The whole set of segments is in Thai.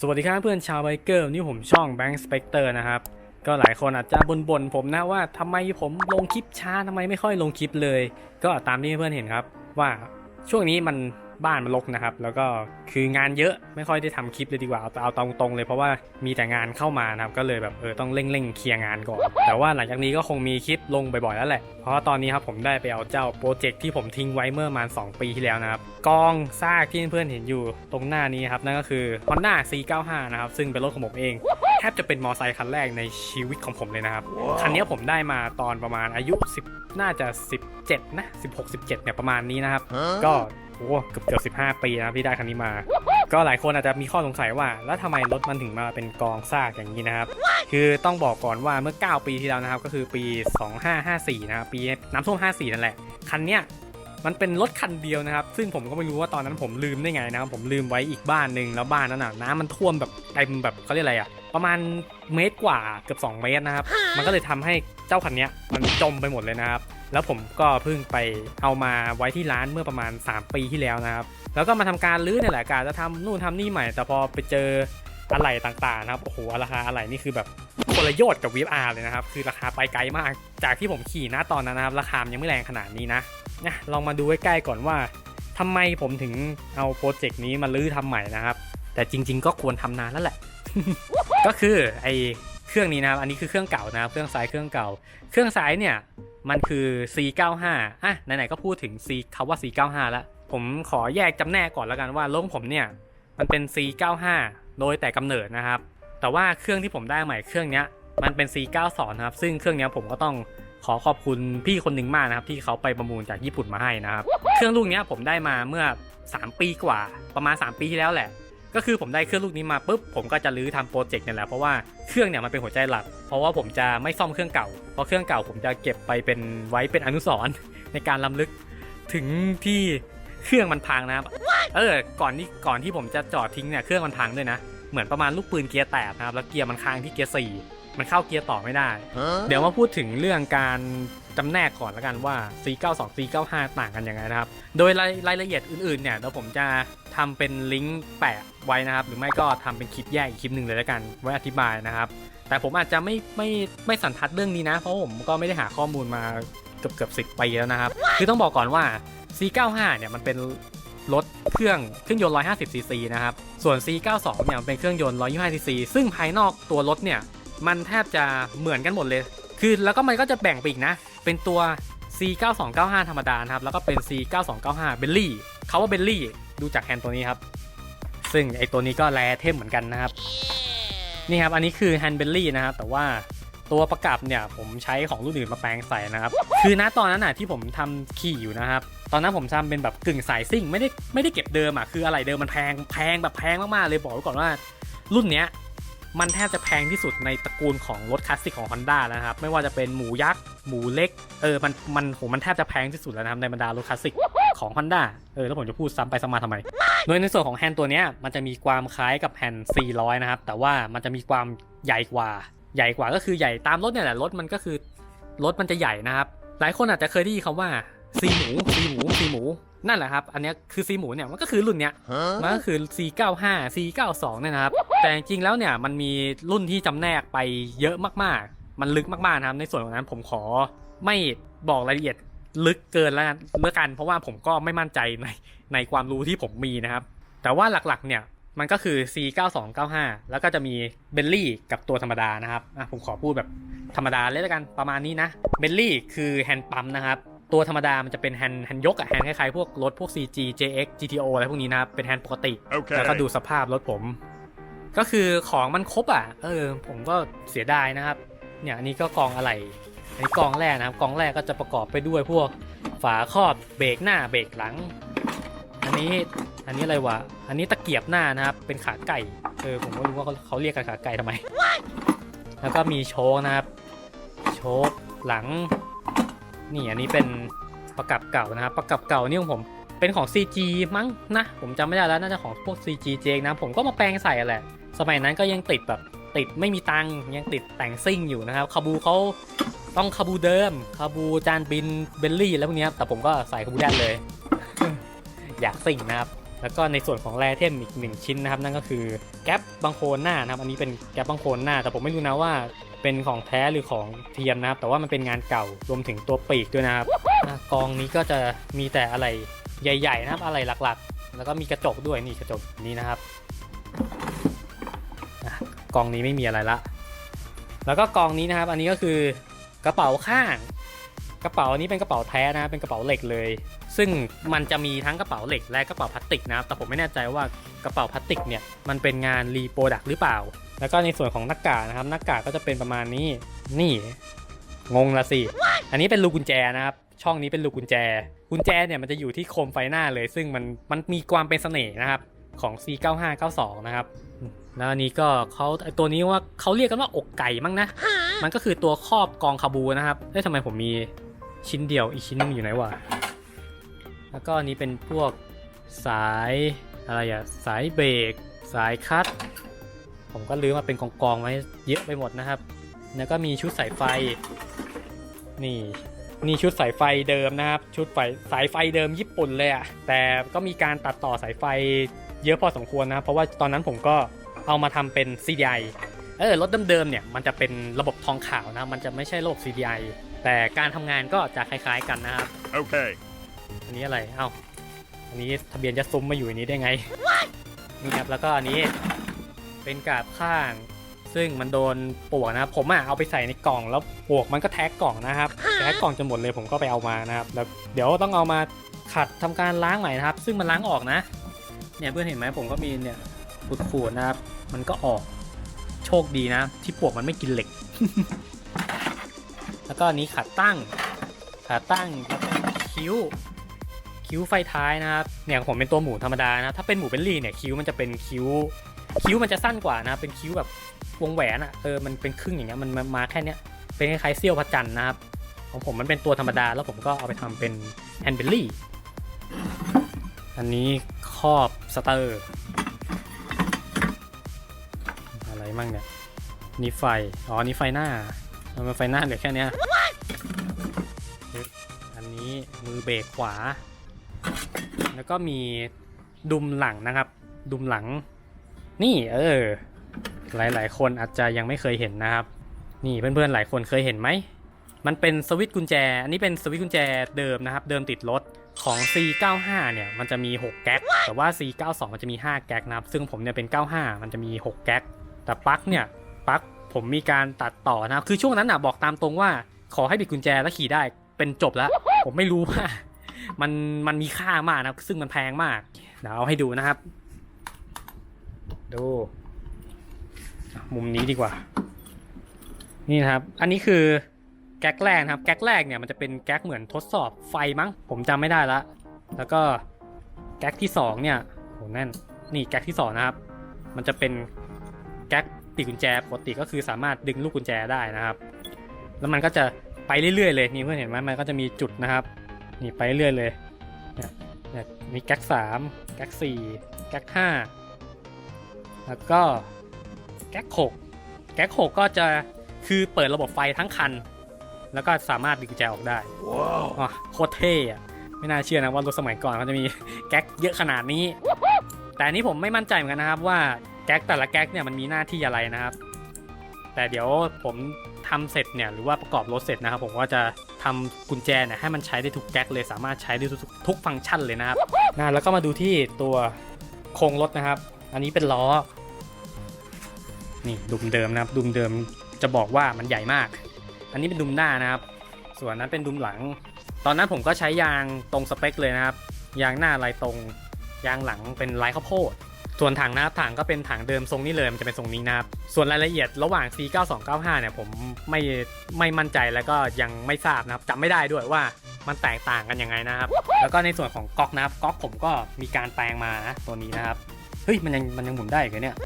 สวัสดีครับเพื่อนชาวไบเกอร์นี่ผมช่องแบงค์สเปกเตอร์นะครับ ก็หลายคนอาจจะบ่นๆผมนะว่าทำไมผมลงคลิปช้าทำไมไม่ค่อยลงคลิปเลย ก็ตามที่เพื่อนเห็นครับ ว่าช่วงนี้มัน บ้านมันรกนะครับ แล้วก็คืองานเยอะไม่ค่อยได้ทำคลิปเลยดีกว่าเอาเอาตรงๆเลยเพราะว่ามีแต่งานเข้ามานะครับก็เลยแบบเออต้องเร่งๆเคลียร์งานก่อน แต่ว่าหลังจากนี้ก็คงมีคลิปลงบ่อยๆแล้วแหละ เพราะว่าตอนนี้ครับผมได้ไปเอาเจ้าโปรเจกต์ที่ผมทิ้งไว้เมื่อประมาณ2ปีที่แล้วนะครับกองซากที่เพื่อนๆเห็นอยู่ตรงหน้านี้ครับนั่นก็คือ Honda C95 นะครับซึ่งเป็นรถของผมเองแทบจะเป็นมอไซค์คันแรกในชีวิตของผมเลยนะครับ คันนี้ผมได้มาตอนประมาณอายุ 10 น่าจะ 17 นะ 16 17 เนี่ยประมาณนี้นะครับ ก็ โอ้เกือบเกือบ15ปีนะครับที่ได้คันนี้มา ก็หลายคนอาจจะมีข้อสงสัยว่า แล้วทำไมรถมันถึงมาเป็นกองซากอย่างนี้นะครับ คือต้องบอกก่อนว่าเมื่อ 9 ปีที่แล้วนะครับ ก็คือปี 2554 นะครับ ปีน้ำท่วม 54 นั่นแหละ คันเนี้ยมันเป็นรถคันเดียวนะครับ ซึ่งผมก็ไม่รู้ว่าตอนนั้นผมลืมได้ไงนะครับ ผมลืมไว้อีกบ้านหนึ่งแล้วบ้านนั้นน่ะน้ำมันท่วมแบบเต็มแบบเขาเรียกอะไรอะประมาณเมตรกว่าเกือบ 2 เมตรนะครับ มันก็เลยทำให้เจ้าคันเนี้ยมันจมไปหมดเลยนะครับ แล้วผมก็เพิ่งไปเอามาไว้ที่ร้านเมื่อประมาณ 3 ปีที่แล้วนะครับ แล้วก็มาทำการรื้อเนี่ยแหละการจะทำนู่นทำนี่ใหม่ แต่พอไปเจออะไหล่ต่างๆนะครับ โอ้โห ราคาอะไหล่นี่คือแบบคนละยชน์กับวีฟอาร์เลยนะครับ คือราคาไปไกลมาก จากที่ผมขี่นะตอนนั้นนะครับ ราคามันยังไม่แรงขนาดนี้นะนะลองมาดูใกล้ๆก่อนว่าทำไมผมถึงเอาโปรเจกต์นี้มารื้อทำใหม่นะครับ แต่จริง ๆ ก็ควรทำนานแล้วแหละ ก็คือไอเครื่องนี้นะครับ อันนี้คือเครื่องเก่านะครับ เครื่องซ้ายเครื่องเก่า เครื่องซ้ายเนี่ย มันคือ C95 อะไหนๆก็พูดถึง C คาว่า C95 แล้ว ผมขอแยกจำแนกก่อนแล้วกันว่าลงผมเนี่ย มันเป็น C95 โดยแต่กำเนิดนะครับ แต่ว่าเครื่องที่ผมได้ใหม่เครื่องนี้มันเป็น C92 นะครับ ซึ่งเครื่องนี้ผมก็ต้องขอขอบคุณพี่คนหนึ่งมากนะครับ ที่เขาไปประมูลจากญี่ปุ่นมาให้นะครับ เครื่องลูกนี้ผมได้มาเมื่อ 3 ปีกว่า ประมาณ 3 ปีที่แล้วแหละ ก็คือผมได้เครื่องลูกนี้มาปุ๊บผมก็จะรื้อทำโปรเจกต์เนี่ยแหละเพราะว่าเครื่องเนี่ยมันเป็นหัวใจหลัก เพราะว่าผมจะไม่ซ่อมเครื่องเก่า เพราะเครื่องเก่าผมจะเก็บไปเป็นไว้เป็นอนุสรณ์ในการล้ำลึกถึงที่เครื่องมันพังนะครับ เออ ก่อนที่ก่อนที่ผมจะจอดทิ้งเนี่ยเครื่องมันพังด้วยนะ เหมือนประมาณลูกปืนเกียร์แตกนะครับแล้วเกียร์มันค้างที่เกียร์สี่มันเข้าเกียร์ต่อไม่ได้ เดี๋ยวมาพูดถึงเรื่องการ จำแนกก่อนแล้วกันว่า C92 C95 ต่างกันยังไงนะครับ โดยรายรายละเอียดอื่นๆเนี่ยเดี๋ยวผมจะทำเป็นลิงก์แปะไว้นะครับ หรือไม่ก็ทำเป็นคลิปแยกอีกคลิปหนึ่งเลยแล้วกันไว้อธิบายนะครับ แต่ผมอาจจะไม่ไม่ไม่สันทัดเรื่องนี้นะ เพราะผมก็ไม่ได้หาข้อมูลมาเกือบเกือบสิปีแล้วนะครับ คือต้องบอกก่อนว่า C95 เนี่ยมันเป็นรถเครื่องเครื่องยนต์ 150cc นะครับ ส่วน C92 เนี่ยมันเป็นเครื่องยนต์ 125cc ซึ่งภายนอกตัวรถเนี่ย มันแทบจะเหมือนกันหมดเลย คือแล้วก็มันก็จะแบ่งไปอีกนะ เป็นตัว C9295 ธรรมดานะครับ แล้วก็เป็น C9295 เบลลี่เขาว่าเบลลี่ดูจากแฮนด์ตัวนี้ครับ ซึ่งไอตัวนี้ก็แรเทมเหมือนกันนะครับ นี่ครับ อันนี้คือแฮนด์เบลลี่นะครับ แต่ว่าตัวประกับเนี่ยผมใช้ของรุ่นอื่นมาแปลงใส่นะครับ คือณตอนนั้นน่ะที่ผมทำขี่อยู่นะครับ ตอนนั้นผมทำเป็นแบบกึ่งสายซิ่งไม่ได้ไม่ได้เก็บเดิมอะคืออะไรเดิมมันแพงแพงแบบแพงมากๆเลยบอกไว้ก่อนว่ารุ่นเนี้ย มันแทบจะแพงที่สุดในตระกูลของรถคลาสสิกของ Honda แล้วนะครับ ไม่ว่าจะเป็นหมูยักษ์ หมูเล็ก เออ มัน มันโหมันแทบจะแพงที่สุดแล้วนะครับในบรรดารถคลาสสิกของ Honda เออ แล้วผมจะพูดซ้ำไปซ้ำมาทำไม โดยในส่วนของแฮนด์ตัวนี้มันจะมีความคล้ายกับแฮนด์ 400 นะครับ แต่ว่ามันจะมีความใหญ่กว่า ใหญ่กว่าก็คือใหญ่ตามรถเนี่ยแหละ รถมันก็คือ รถมันจะใหญ่นะครับ หลายคนอาจจะเคยได้ยินคำว่าซีหมูซีหมูซีหมู นั่นแหละครับ อันเนี้ยคือซีหมูเนี่ยมันก็คือรุ่นเนี้ยมันก็คือ C95 C92 เนี่ยนะครับ แต่จริงๆแล้วเนี่ยมันมีรุ่นที่จำแนกไปเยอะมากๆ มันลึกมากๆนะครับในส่วนของนั้นผมขอไม่บอกรายละเอียดลึกเกินแล้วกันเมื่อกันเพราะว่าผมก็ไม่มั่นใจในในความรู้ที่ผมมีนะครับ แต่ว่าหลักๆเนี่ยมันก็คือ C9295 แล้วก็จะมีเบลลี่กับตัวธรรมดานะครับอะผมขอพูดแบบธรรมดาเลยแล้วกันประมาณนี้นะเบลลี่คือแฮนด์ปั๊มนะครับ ตัวธรรมดามันจะเป็นแฮนด์แฮนด์ยกอะแฮนด์คล้ายๆพวกรถพวก CG JX GTO อะไรพวกนี้นะครับเป็นแฮนด์ปกติ Okay. แล้วก็ดูสภาพรถผม ก็คือของมันครบอะ เออ ผมก็เสียดายนะครับ เนี่ยอันนี้ก็กองอะไรอันนี้กองแรกนะครับกองแรกก็จะประกอบไปด้วยพวกฝาครอบเบรกหน้าเบรกหลัง อันนี้อันนี้อะไรวะอันนี้ตะเกียบหน้านะครับ เป็นขาไก่เออผมก็รู้ว่าเขาเขาเรียกกันขาไก่ทำไมแล้วก็มีโชคนะครับ โชคหลัง นี่อันนี้เป็นประกับเก่านะครับประกับเก่านี่ของผมเป็นของ CG มั้งนะ ผมจำไม่ได้แล้วน่าจะของพวก CG เจงนะ ผมก็มาแปลงใส่แหละ สมัยนั้นก็ยังติดแบบติดไม่มีตังยังติดแต่งซิ่งอยู่นะครับคาบูเขาต้องคาบูเดิมคาบูจานบินเบลลี่แล้วพวกนี้แต่ผมก็ใส่คาบูแดนเลย อยากซิ่งนะครับแล้วก็ในส่วนของแร่เทมอีกหนึ่งชิ้นนะครับ นั่นก็คือแก๊ปบังโคลนหน้านะครับ อันนี้เป็นแก๊ปบังโคลนหน้า แต่ผมไม่รู้นะว่า เป็นของแท้หรือของเทียมนะครับ แต่ว่ามันเป็นงานเก่ารวมถึงตัวปีกด้วยนะครับกองนี้ก็จะมีแต่อะไรใหญ่ ๆ นะครับอะไรหลักๆ แล้วก็มีกระจกด้วยนี่กระจกนี้นะครับกองนี้ไม่มีอะไรละ แล้วก็กองนี้นะครับ อันนี้ก็คือกระเป๋าข้าง กระเป๋าอันนี้เป็นกระเป๋าแท้นะเป็นกระเป๋าเหล็กเลย ซึ่งมันจะมีทั้งกระเป๋าเหล็กและกระเป๋าพลาสติกนะครับ แต่ผมไม่แน่ใจว่ากระเป๋าพลาสติกเนี่ยมันเป็นงานรีโปรดักหรือเปล่า แล้วก็ในส่วนของหน้ากากนะครับหน้ากากก็จะเป็นประมาณนี้นี่งงละสิ อันนี้เป็นลูกุญแจนะครับ ช่องนี้เป็นลูกุญแจ กุญแจเนี่ยมันจะอยู่ที่โคมไฟหน้าเลย ซึ่งมันมันมีความเป็นเสน่ห์นะครับของ C9592 นะครับ แล้วอันนี้ก็เขาตัวนี้ว่าเขาเรียกกันว่าอกไก่มั้งนะ มันก็คือตัวครอบกองคาบูนะครับเฮ้ยทำไมผมมีชิ้นเดียวอีกชิ้นนึงอยู่ไหนวะ แล้วก็อันนี้เป็นพวกสายอะไรอะสายเบรก สายคัตผมก็ลืมมาเป็นกองกองๆไว้เยอะไปหมดนะครับ แล้วก็มีชุดสายไฟ นี่นี่ชุดสายไฟเดิมนะครับ ชุดไฟสายไฟเดิมญี่ปุ่นเลยอะแต่ก็มีการตัดต่อสายไฟเยอะพอสมควรนะเพราะว่าตอนนั้นผมก็เอามาทำเป็น CDI เออรถเดิมๆเนี่ยมันจะเป็นระบบทองขาวนะ มันจะไม่ใช่ระบบ CDI แต่การทำงานก็จะคล้ายๆกันนะครับ Okay. อั นนี้อะไร เอ้า อันนี้ทะเบียนยัดซุ้มมาอยู่ในนี้ได้ไง นี่ครับ แล้วก็อันนี้เป็นกาบข้าง ซึ่งมันโดนปลวกนะครับผมอะเอาไปใส่ในกล่องแล้วปลวกมันก็แท็กกล่องนะครับแท็กกล่องจนหมดเลยผมก็ไปเอามานะครับ แล้วเดี๋ยวต้องเอามาขัดทำการล้างใหม่นะครับ ซึ่งมันล้างออกนะ เนี่ยเพื่อนเห็นไหมผมก็มีเนี่ยขูดๆนะครับ มันก็ออก โชคดีนะ ที่ปลวกมันไม่กินเหล็ก แล้วก็อันนี้ขาตั้ง ขาตั้งแล้วก็คิ้ว คิ้วไฟท้ายนะครับเนี่ยผมเป็นตัวหมูธรรมดานะถ้าเป็นหมูเบลลี่เนี่ยคิ้วมันจะเป็นคิ้ว คิ้วมันจะสั้นกว่านะเป็นคิ้วแบบวงแหวนอะ่ะเออมันเป็นครึ่งอย่างเงี้ยมันมันมาแค่เนี้ยเป็นคล้ายๆเซี่ยวพระจันทร์นะครับของผมมันเป็นตัวธรรมดาแล้วผมก็เอาไปทำเป็นแฮนด์เบลลี่อันนี้ครอบสเตอร์อะไรมั่งเนี่ยนี่ไฟอ๋อนี่ไฟหน้าเอามาไฟหน้าเหลือแค่เนี้ยอันนี้มือเบรกขวา แล้วก็มีดุมหลังนะครับ ดุมหลัง นี่เออ หลายๆ คนอาจจะยังไม่เคยเห็นนะครับ นี่เพื่อนๆหลายคนเคยเห็นไหม มันเป็นสวิตช์กุญแจ อันนี้เป็นสวิตช์กุญแจเดิมนะครับ เดิมติดรถของ C95 เนี่ยมันจะมี 6 แก๊ก แต่ว่า C92 มันจะมี 5 แก๊กนะครับ ซึ่งผมเนี่ยเป็น 95 มันจะมี 6 แก๊ก แต่ปลั๊กเนี่ยปลั๊กผมมีการตัดต่อนะครับ คือช่วงนั้นน่ะบอกตามตรงว่า ขอให้บิดกุญแจแล้วขี่ได้เป็นจบแล้ว ผมไม่รู้ว่า มันมันมีค่ามากนะซึ่งมันแพงมากเดี๋ยวเอาให้ดูนะครับ ดูมุมนี้ดีกว่า นี่นะครับ อันนี้คือแก๊กแรกนะครับ แก๊กแรกเนี่ยมันจะเป็นแก๊กเหมือนทดสอบไฟมั้ง ผมจำไม่ได้ละ แล้วก็แก๊กที่สองเนี่ยโหแน่น นี่แก๊กที่สองนะครับ มันจะเป็นแก๊กติดกุญแจปกติก็คือสามารถดึงลูกกุญแจได้นะครับ แล้วมันก็จะไปเรื่อยๆเลยนี่เพื่อนเห็นไหมมันก็จะมีจุดนะครับ นี่ไปเรื่อยเลยเนี่ยเนี่ยมีแก๊กสามแก๊กสี่แก๊กห้าแล้วก็แก๊กหกแก๊กหกก็จะคือเปิดระบบไฟทั้งคัน แล้วก็สามารถดึงกุญแจออกได้ Whoa. ว้าโคตรเท่อะไม่น่าเชื่อนะว่ารถสมัยก่อนเขาจะมีแก๊กเยอะขนาดนี้ แต่อันนี้ผมไม่มั่นใจเหมือนกันนะครับว่าแก๊กแต่ละแก๊กเนี่ยมันมีหน้าที่อะไรนะครับ แต่เดี๋ยวผมทำเสร็จเนี่ยหรือว่าประกอบรถเสร็จนะครับผมก็จะ ทำกุญแจเนี่ยให้มันใช้ได้ทุกแก๊กเลยสามารถใช้ได้ทุกทุกฟังก์ชันเลยนะครับนะแล้วก็มาดูที่ตัวโครงรถนะครับ อันนี้เป็นล้อ นี่ดุมเดิมนะครับ ดุมเดิมจะบอกว่ามันใหญ่มาก อันนี้เป็นดุมหน้านะครับ ส่วนนั้นเป็นดุมหลัง ตอนนั้นผมก็ใช้ยางตรงสเปคเลยนะครับ ยางหน้าลายตรง ยางหลังเป็นลายข้าวโพด ส่วนถังนะครับถังก็เป็นถังเดิมทรงนี้เลยมันจะเป็นทรงนี้นะครับส่วนรายละเอียดระหว่าง C9295 เนี่ยผมไม่ไม่มั่นใจแล้วก็ยังไม่ทราบนะครับจำไม่ได้ด้วยว่ามันแตกต่างกันยังไงนะครับ แล้วก็ในส่วนของก๊อกนะครับก๊อกผมก็มีการแปลงมานะตัวนี้นะครับเฮ้ยมันยังมันยังหมุนได้เหรอเนี่ย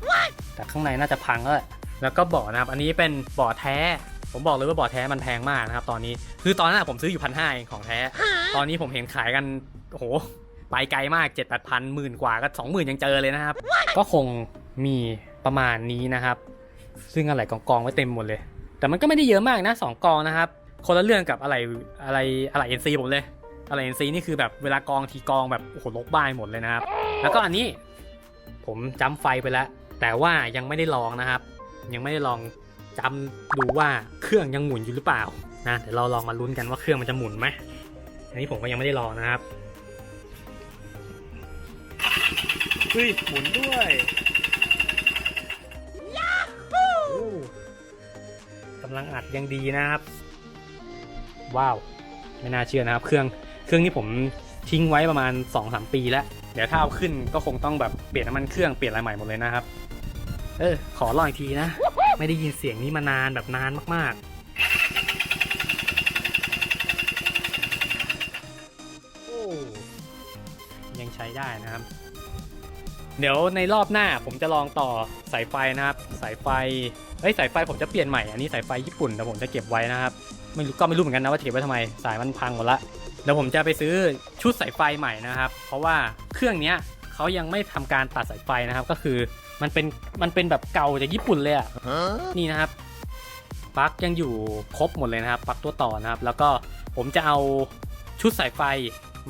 แต่ข้างในน่าจะพังแล้วแล้วก็บาะนะครับ อันนี้เป็นบาะแท้ ผมบอกเลยว่าบาะแท้มันแพงมากนะครับ ตอนนี้คือตอนนั้นผมซื้ออยู่พันห้าเองของแท้ ตอนนี้ผมเห็นขายกันโอ้โห ไปไกลมาก 7 8 0 0 0หมื่นกว่าก็ 20,000 ยังเจอเลยนะครับ ก็คงมีประมาณนี้นะครับ ซึ่งอะไรกองกองๆไว้เต็มหมดเลย แต่มันก็ไม่ได้เยอะมากนะสองกองนะครับ คนละเรื่องกับอะไรอะไรอะไรเอ็นซีผมเลยอะไรเอ็นซีนี่คือแบบเวลากองทีกองแบบโอ้โหลกบ้านหมดเลยนะครับ แล้วก็อันนี้ผมจำไฟไปแล้ว แต่ว่ายังไม่ได้ลองนะครับ ยังไม่ได้ลองจำดูว่าเครื่องยังหมุนอยู่หรือเปล่านะเดี๋ยวเราลองมาลุ้นกันว่าเครื่องมันจะหมุนไหมอันนี้ผมก็ยังไม่ได้ลองนะครับ เฮ้ยหมุนด้วยโอ้กำลังอัดยังดีนะครับ ว้าว ไม่น่าเชื่อนะครับ เครื่องเครื่องที่ผมทิ้งไว้ประมาณ 2-3 ปีแล้ว เดี๋ยวถ้าเอาขึ้นก็คงต้องแบบเปลี่ยนน้ำมันเครื่องเปลี่ยนอะไรใหม่หมดเลยนะครับ เออ ขอลองอีกทีนะ ไม่ได้ยินเสียงนี้มานานแบบนานมากๆ โอ้ยังใช้ได้นะครับ เดี๋ยวในรอบหน้าผมจะลองต่อสายไฟนะครับ สายไฟเฮ้ยสายไฟผมจะเปลี่ยนใหม่อันนี้สายไฟญี่ปุ่นแต่ผมจะเก็บไว้นะครับไม่รู้ก็ไม่รู้เหมือนกันนะว่าจะเก็บไว้ทำไมสายมันพังหมดละเดี๋ยวผมจะไปซื้อชุดสายไฟใหม่นะครับ เพราะว่าเครื่องเนี้ยเขายังไม่ทำการตัดสายไฟนะครับ ก็คือมันเป็นมันเป็นแบบเก่าจากญี่ปุ่นเลยอะนี่นะครับปลั๊กยังอยู่ครบหมดเลยนะครับปลั๊กตัวต่อนะครับ แล้วก็ผมจะเอาชุดสายไฟ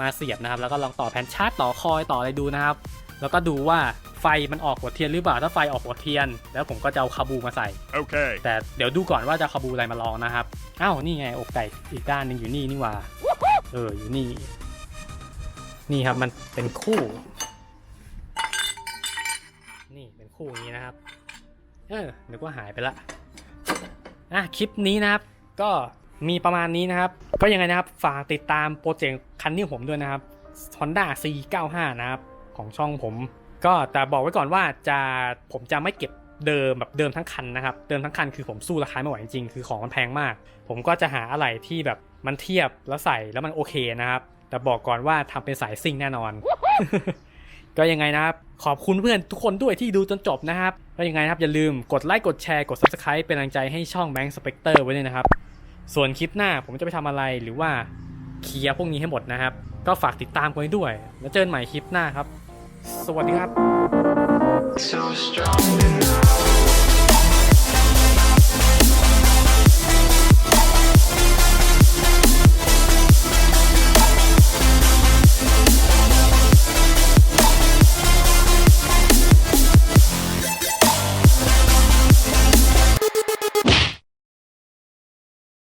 มาเสียบนะครับ แล้วก็ลองต่อแผ่นชาร์จต่อคอยต่ออะไรดูนะครับ แล้วก็ดูว่าไฟมันออกหัวเทียนหรือเปล่าถ้าไฟออกหัวเทียน แล้วผมก็จะเอาคาบูมาใส่ Okay. แต่เดี๋ยวดูก่อนว่าจะเอาคาบูอะไรมาลองนะครับอ้าวนี่ไงอกไก่อีกด้านหนึงอยู่นี่นี่หว่าเอออยู่นี่ นี่ครับมันเป็นคู่ นี่เป็นคู่อย่างนี้นะครับ เออนึกว่าหายไปละอะคลิปนี้นะครับ ก็มีประมาณนี้นะครับ ก็ยังไงนะครับฝากติดตามโปรเจกต์คันนี้ของผมด้วยนะครับ Honda C95 นะครับ ของช่องผม ก็แต่บอกไว้ก่อนว่าจะผมจะไม่เก็บเดิมแบบเดิมทั้งคันนะครับ เดิมทั้งคันคือผมสู้ราคาไม่ไหวจริงๆคือของมันแพงมาก ผมก็จะหาอะไรที่แบบมันเทียบแล้วใส่แล้วมันโอเคนะครับ แต่บอกก่อนว่าทำเป็นสายซิ่งแน่นอน ก็ยังไงนะครับ ขอบคุณเพื่อนทุกคนด้วยที่ดูจนจบนะครับก็ยังไงนะครับอย่าลืมกดไลค์กดแชร์กด subscribe เป็นกำลังใจให้ช่อง Bank Spectre ไว้ด้วยนะครับ ส่วนคลิปหน้าผมจะไปทำอะไรหรือว่าเคลียร์พวกนี้ให้หมดนะครับ ก็ฝากติดตามกันด้วย แล้วเจอกันใหม่คลิปหน้าครับ สวัสดีครับ